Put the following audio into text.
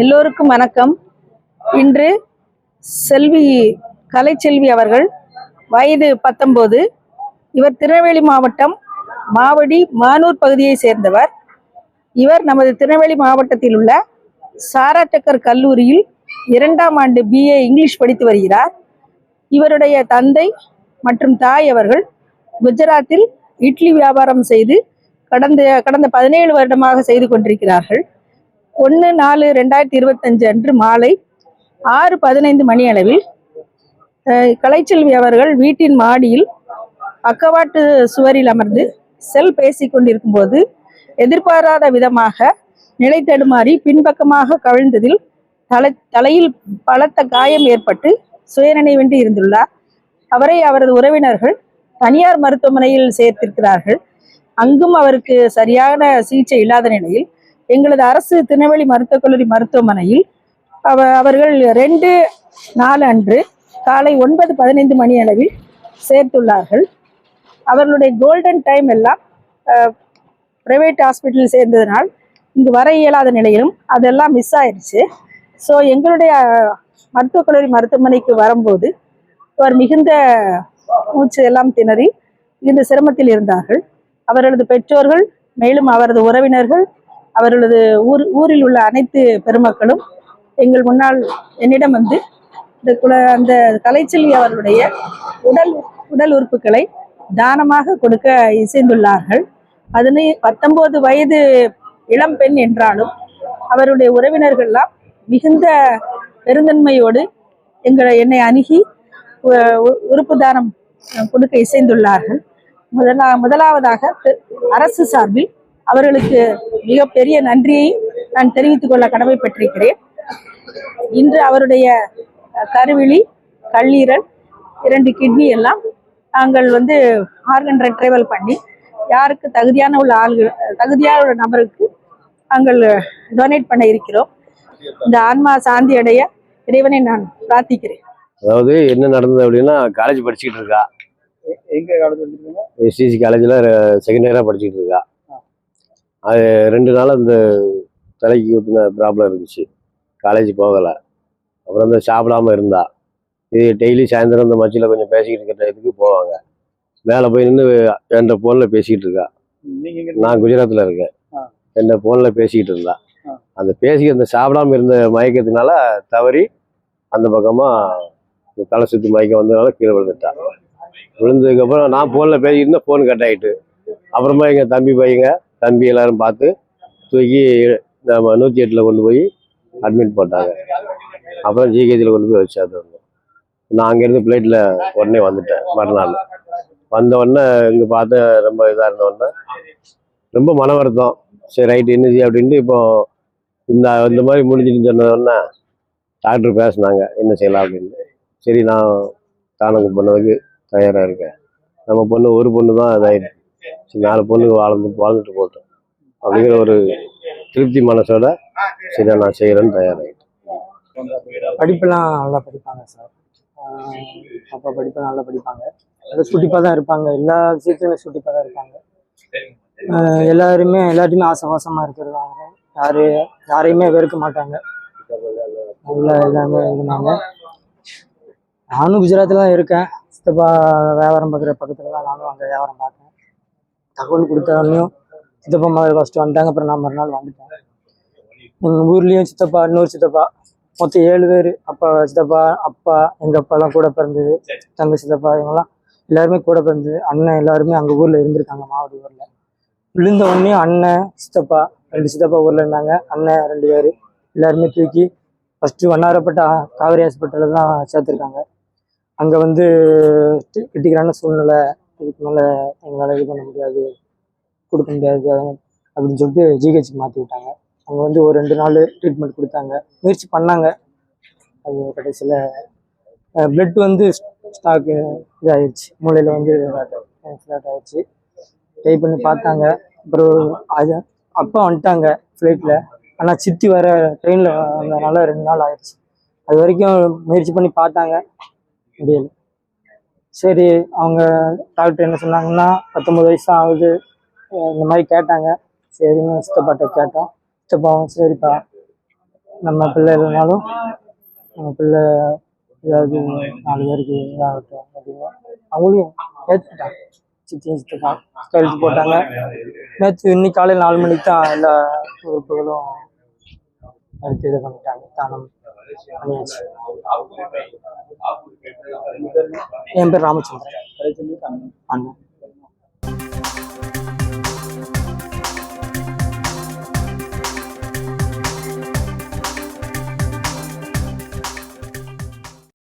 எல்லோருக்கும் வணக்கம். இன்று செல்வி கலைச்செல்வி அவர்கள் வயது பத்தொம்போது இவர் திருநெல்வேலி மாவட்டம் மாவடி மானூர் பகுதியை சேர்ந்தவர். இவர் நமது திருநெல்வேலி மாவட்டத்தில் உள்ள சாராட்டக்கர் கல்லூரியில் இரண்டாம் ஆண்டு பிஏ இங்கிலீஷ் படித்து வருகிறார். இவருடைய தந்தை மற்றும் தாய் அவர்கள் குஜராத்தில் இட்லி வியாபாரம் செய்து கடந்த கடந்த பதினேழு வருடமாக செய்து கொண்டிருக்கிறார்கள். ஒன்று நாலு ரெண்டாயிரத்தி இருபத்தஞ்சு அன்று மாலை ஆறு பதினைந்து மணி அளவில் அஹ், கலைச்செல்வி அவர்கள் வீட்டின் மாடியில் பக்கவாட்டு சுவரில் அமர்ந்து செல் பேசி கொண்டிருக்கும் போது எதிர்பாராத விதமாக நிலை தடுமாறி பின்பக்கமாக கவிழ்ந்ததில் தலை தலையில் பலத்த காயம் ஏற்பட்டு சுயநினைவின்றி இருந்துள்ளார். அவரை அவரது உறவினர்கள் தனியார் மருத்துவமனையில் சேர்த்திருக்கிறார்கள். அங்கும் அவருக்கு சரியான சிகிச்சை இல்லாத நிலையில் எங்களது அரசு திருநெல்வேலி மருத்துவக் கல்லூரி மருத்துவமனையில் அவ அவர்கள் ரெண்டு நாலு அன்று காலை ஒன்பது பதினைந்து மணி அளவில் சேர்த்துள்ளார்கள். அவர்களுடைய கோல்டன் டைம் எல்லாம் ப்ரைவேட் ஹாஸ்பிட்டலில் சேர்ந்ததினால் இங்கு வர இயலாத நிலையிலும் அதெல்லாம் மிஸ் ஆயிடுச்சு ஸோ எங்களுடைய மருத்துவக் கல்லூரி மருத்துவமனைக்கு வரும்போது அவர் மிகுந்த மூச்சு எல்லாம் திணறி மிகுந்த சிரமத்தில் இருந்தார்கள். அவர்களது பெற்றோர்கள் மேலும் அவரது உறவினர்கள் அவர்களது ஊர் ஊரில் உள்ள அனைத்து பெருமக்களும் எங்கள் முன்னால் என்னிடம் வந்து இந்த குல அந்த கலைச்செல்வி அவர்களுடைய உடல் உடல் உறுப்புகளை தானமாக கொடுக்க இசைந்துள்ளார்கள். அதனை பத்தொன்பது வயது இளம் பெண் என்றாலும் அவருடைய உறவினர்கள்லாம் மிகுந்த பெருந்தன்மையோடு எங்களை என்னை அணுகி உ- உறுப்பு தானம் கொடுக்க இசைந்துள்ளார்கள். முதலா முதலாவதாக அரசு சார்பில் அவர்களுக்கு மிகப்பெரிய நன்றியை நான் தெரிவித்துக் கொள்ள கடமைப்பட்டிருக்கிறேன் இன்று அவருடைய கருவிழி கல்லீரல் இரண்டு கிட்னி எல்லாம் நாங்கள் வந்து ஆர்கன் ரெட்ரைவல் பண்ணி யாருக்கு தகுதியான உள்ள ஆள்கள் தகுதியான உள்ள நபருக்கு நாங்கள் டொனேட் பண்ண இருக்கிறோம். இந்த ஆன்மா சாந்தி அடைய இறைவனை நான் பிரார்த்திக்கிறேன். அதாவது என்ன நடந்தது அப்படின்னா காலேஜ் படிச்சுக்கிட்டு இருக்கா. எங்க காலேஜ் எஸ்டிசி காலேஜில் செகண்ட் இயராக படிச்சுக்கிட்டு இருக்கா. அது ரெண்டு நாள் அந்த தலைக்கு ஊற்றின ப்ராப்ளம் இருந்துச்சு. காலேஜ் போகலை. அப்புறம் இந்த சாப்பிடாம இருந்தா. இது டெய்லி சாயந்தரம் இந்த மச்சியில் கொஞ்சம் பேசிக்கிட்டு இருக்கிற இடத்துக்கு போவாங்க. மேலே போய் நின்று என்கிட்ட ஃபோனில் பேசிக்கிட்டு இருக்கா. நான் குஜராத்தில் இருக்கேன். என்கிட்ட ஃபோனில் பேசிக்கிட்டு இருந்தா. அந்த பேசி அந்த சாப்பிடாம இருந்த மயக்கத்தினால தவறி அந்த பக்கமாக தலை சுற்றி மயக்கம் வந்ததுனால கீழே விழுந்துட்டா. விழுந்ததுக்கப்புறம் நான் ஃபோனில் பேசிக்கிட்டு இருந்தேன் ஃபோன் கட் ஆகிட்டு அப்புறமா எங்கள் தம்பி பையங்க தம்பி எல்லாரும் பார்த்து தூக்கி நம்ம நூற்றி எட்டில் கொண்டு போய் அட்மிட் போட்டாங்க. அப்புறம் ஜிஹெச்சில் கொண்டு போய் வச்சாது நான் அங்கேருந்து ஃப்ளைட்டில் உடனே வந்துட்டேன் மறுநாள். வந்த உடனே இங்கே பார்த்து ரொம்ப இதாக இருந்த உடனே ரொம்ப மன வருத்தம். சரி ரைட் என்ன செய்ய அப்படின்ட்டு இப்போ இந்த இந்த மாதிரி முடிஞ்சுன்னு சொன்ன உடனே டாக்டர் பேசினாங்க என்ன செய்யலாம் அப்படின்னு. சரி நான் தானங்க பண்ணதுக்கு தயாராக இருக்கேன். நம்ம பொண்ணு ஒரு பொண்ணு தான் இதாகிடுச்சு சரி நாலு பொண்ணு வாழ்ந்து வாழ்ந்துட்டு போட்டோம். அப்படிங்கிற ஒரு திருப்தி மனசோட சரி நான் செய்கிறேன்னு தயாராகிட்டேன். படிப்பெல்லாம் நல்லா படிப்பாங்க சார். அப்பா படிப்பை நல்லா படிப்பாங்க. அதை சுட்டிப்பாக தான் இருப்பாங்க. எல்லா விஷயத்துலையும் சுட்டிப்பாக தான் இருப்பாங்க. எல்லாருமே எல்லாத்தையுமே ஆசவாசமாக இருக்கிறதாங்க யாரு யாரையுமே வெறுக்க மாட்டாங்க. நல்லா எல்லாமே இருந்தாங்க. நானும் குஜராத்தில் தான் இருக்கேன். சித்தப்பா வியாபாரம் பார்க்குற பக்கத்தில் தான் நானும் அங்கே வியாபாரம் பார்த்தேன் தகவல் கொடுத்தாலையும் சித்தப்பா முதல்ல ஃபஸ்ட்டு வந்துட்டாங்க அப்புறம் நான் மறுநாள் வந்துட்டேன். எங்கள் ஊர்லேயும் சித்தப்பா இன்னொரு சித்தப்பா மொத்தம் ஏழு பேர். அப்பா சித்தப்பா அப்பா எங்கள் அப்பாலாம் கூட பிறந்தது தங்க சித்தப்பா இவங்கெல்லாம் எல்லாருமே கூட பிறந்தது. அண்ணன் எல்லாருமே அங்கே ஊரில் இருந்திருக்காங்க மாவட்ட ஊரில். விழுந்த உடனே அண்ணன் சித்தப்பா ரெண்டு சித்தப்பா ஊரில் இருந்தாங்க. அண்ணன் ரெண்டு பேர். எல்லாருமே தூக்கி ஃபஸ்ட்டு வண்ணாரப்பட்ட காவேரி ஹாஸ்பிட்டலில் தான் சேர்த்துருக்காங்க. அங்கே வந்து கிட்டிக்கிறான சூழ்நிலை. இதுக்கு மேலே எங்களால் இது பண்ண முடியாது கொடுக்க முடியாது அப்படின்னு சொல்லிட்டு ஜிஹெச்சுக்கு மாற்றி விட்டாங்க. அங்கே வந்து ஒரு ரெண்டு நாள் ட்ரீட்மெண்ட் கொடுத்தாங்க. முயற்சி பண்ணாங்க. அது கடைசியில் பிளட் வந்து ஸ்டாக்கு இதாகிடுச்சு மூளையில் வந்து ஃப்ளாட் ஆகிடுச்சு ட்ரை பண்ணி பார்த்தாங்க. அப்புறம் அது அப்பா வந்துட்டாங்க ஃப்ளைட்டில் ஆனால் சித்தி வர ட்ரெயினில் வந்ததுனால ரெண்டு நாள் ஆயிடுச்சு அது வரைக்கும் முயற்சி பண்ணி பார்த்தாங்க. முடியலை. சரி அவங்க டாக்டர் என்ன சொன்னாங்கன்னா பத்தொம்பது வயசு தான் ஆகுது இந்த மாதிரி கேட்டாங்க. சரின்னு சித்தப்பாட்ட கேட்டோம். சித்தப்பாவும் சரிப்பா. நம்ம பிள்ளை இல்லைனாலும் நம்ம பிள்ளை ஏதாவது நாலு பேருக்கு இதாகட்டும் அப்படின்னா அவங்களையும் ஏற்றுக்கிட்டாங்க சித்தி சித்தப்பா கையெழுத்து போட்டாங்க. நேற்று இன்னைக்கு காலையில் நாலு மணிக்கு தான் எல்லா உறுப்புகளும் எடுத்து இது பண்ணிட்டாங்க. தானம் பண்ணியாச்சு என் பேர் ராமச்சந்திரன் கலைச்செல்வி கண்ணன் அண்ணன்